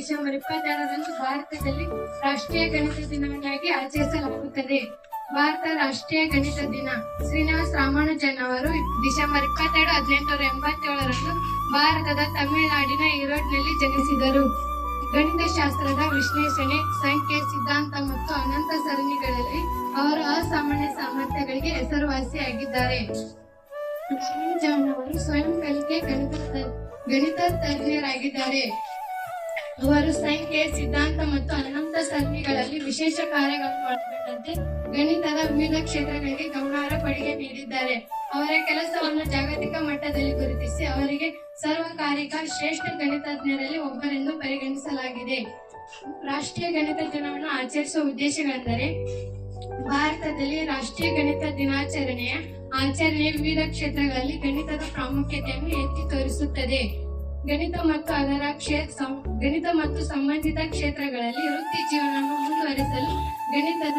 December ಇಪ್ಪತ್ತಾರರಂದು ಭಾರತದಲ್ಲಿ ರಾಷ್ಟ್ರೀಯ ಗಣಿತ ದಿನವನ್ನಾಗಿ ಆಚರಿಸಲಾಗುತ್ತದೆ. ಭಾರತ ರಾಷ್ಟ್ರೀಯ ಗಣಿತ ದಿನ. ಶ್ರೀನಿವಾಸ ರಾಮಾನುಜನ್ ಅವರು ಡಿಸೆಂಬರ್ ಇಪ್ಪತ್ತೆರಡು ಹದಿನೆಂಟುನೂರ ಎಂಬತ್ತೇಳರಂದು ಭಾರತದ ತಮಿಳುನಾಡಿನ ಈರೋಡ್ನಲ್ಲಿ ಜನಿಸಿದರು. ಗಣಿತ ಶಾಸ್ತ್ರದ ವಿಶ್ಲೇಷಣೆ, ಸಂಖ್ಯೆ, ಸಿದ್ಧಾಂತ ಮತ್ತು ಅನಂತ ಸರಣಿಗಳಲ್ಲಿ ಅವರು ಅಸಾಮಾನ್ಯ ಸಾಮರ್ಥ್ಯಗಳಿಗೆ ಹೆಸರುವಾಸಿಯಾಗಿದ್ದಾರೆ. ಅವರು ಸ್ವಯಂ ಕಲಿಕೆ ಗಣಿತ ಗಣಿತ ತಜ್ಞರಾಗಿದ್ದಾರೆ. ಅವರು ಸಂಖ್ಯೆ, ಸಿದ್ಧಾಂತ ಮತ್ತು ಅನಂತ ಸಂಖ್ಯೆಗಳಲ್ಲಿ ವಿಶೇಷ ಕಾರ್ಯಗಳನ್ನು ಒಳಗೊಂಡಂತೆ ಗಣಿತದ ವಿವಿಧ ಕ್ಷೇತ್ರಗಳಿಗೆ ಗಮನಾರ್ಹ ಕೊಡುಗೆ ನೀಡಿದ್ದಾರೆ. ಅವರ ಕೆಲಸವನ್ನು ಜಾಗತಿಕ ಮಟ್ಟದಲ್ಲಿ ಗುರುತಿಸಿ ಅವರಿಗೆ ಸರ್ವಕಾಲಿಕ ಶ್ರೇಷ್ಠ ಗಣಿತಜ್ಞರಲ್ಲಿ ಒಬ್ಬರೆಂದು ಪರಿಗಣಿಸಲಾಗಿದೆ. ರಾಷ್ಟ್ರೀಯ ಗಣಿತ ದಿನವನ್ನು ಆಚರಿಸುವ ಉದ್ದೇಶಗಳೆಂದರೆ ಭಾರತದಲ್ಲಿ ರಾಷ್ಟ್ರೀಯ ಗಣಿತ ದಿನಾಚರಣೆಯ ಆಚರಣೆ ವಿವಿಧ ಕ್ಷೇತ್ರಗಳಲ್ಲಿ ಗಣಿತದ ಪ್ರಾಮುಖ್ಯತೆಯನ್ನು ಎತ್ತಿ ತೋರಿಸುತ್ತದೆ. ಗಣಿತ ಮತ್ತು ಅದರ ಕ್ಷೇ- ಸಂ- ಗಣಿತ ಮತ್ತು ಸಂಬಂಧಿತ ಕ್ಷೇತ್ರಗಳಲ್ಲಿ ವೃತ್ತಿ ಜೀವನವನ್ನು ಮುಂದುವರಿಸಲು, ಗಣಿತದ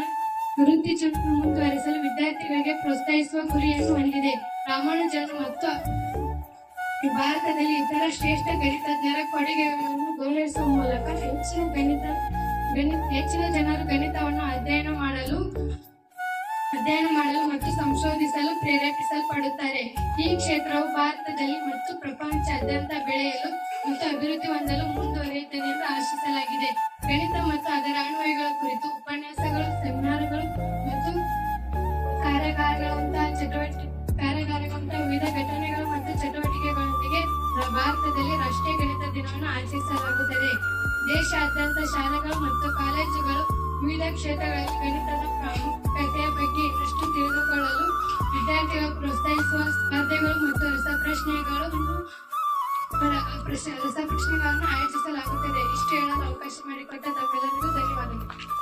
ವೃತ್ತಿ ಜೀವನ ಮುಂದುವರಿಸಲು ವಿದ್ಯಾರ್ಥಿಗಳಿಗೆ ಪ್ರೋತ್ಸಾಹಿಸುವ ಗುರಿಯನ್ನು ಹೊಂದಿದೆ. ರಾಮಾನುಜನ್ ಮತ್ತು ಭಾರತದಲ್ಲಿ ಇತರ ಶ್ರೇಷ್ಠ ಗಣಿತಜ್ಞರ ಕೊಡುಗೆಗಳನ್ನು ಗೌರವಿಸುವ ಮೂಲಕ ಹೆಚ್ಚಿನ ಗಣಿತ ಗಣಿತ ಹೆಚ್ಚಿನ ಜನರು ಗಣಿತವನ್ನು ಅಧ್ಯಯನ ಮಾಡಲು ಅಧ್ಯಯನ ಮಾಡಲು ಮತ್ತು ಸಂಶೋಧಿಸಲು ಪ್ರೇರೇಪಿಸಲ್ಪಡುತ್ತಾರೆ. ಈ ಕ್ಷೇತ್ರವು ಭಾರತದಲ್ಲಿ ಮತ್ತು ಪ್ರಪಂಚಾದ್ಯಂತ ಬೆಳೆಯಲು ಮತ್ತು ಅಭಿವೃದ್ಧಿ ಹೊಂದಲು ಮುಂದುವರಿಯುತ್ತದೆ ಕ್ಷೇತ್ರಗಳಲ್ಲಿ ಗಣಿತದ ಪ್ರಾಮುಖ್ಯತೆಯ ಬಗ್ಗೆ ಇನ್ನಷ್ಟು ತಿಳಿದುಕೊಳ್ಳಲು ವಿದ್ಯಾರ್ಥಿಗಳು ಪ್ರೋತ್ಸಾಹಿಸುವ ಸ್ಪರ್ಧೆಗಳು ಮತ್ತು ರಸಪ್ರಶ್ನೆಗಳನ್ನು ಪ್ರ- ಪ್ರಶ್ನೆ- ರಸಪ್ರಶ್ನೆಗಳನ್ನು ಆಯೋಜಿಸಲಾಗುತ್ತದೆ. ಇಷ್ಟು ಹೇಳಲು ಅವಕಾಶ ಮಾಡಿಕೊಟ್ಟ ತಮ್ಮೆಲ್ಲರಿಗೂ ಧನ್ಯವಾದಗಳು.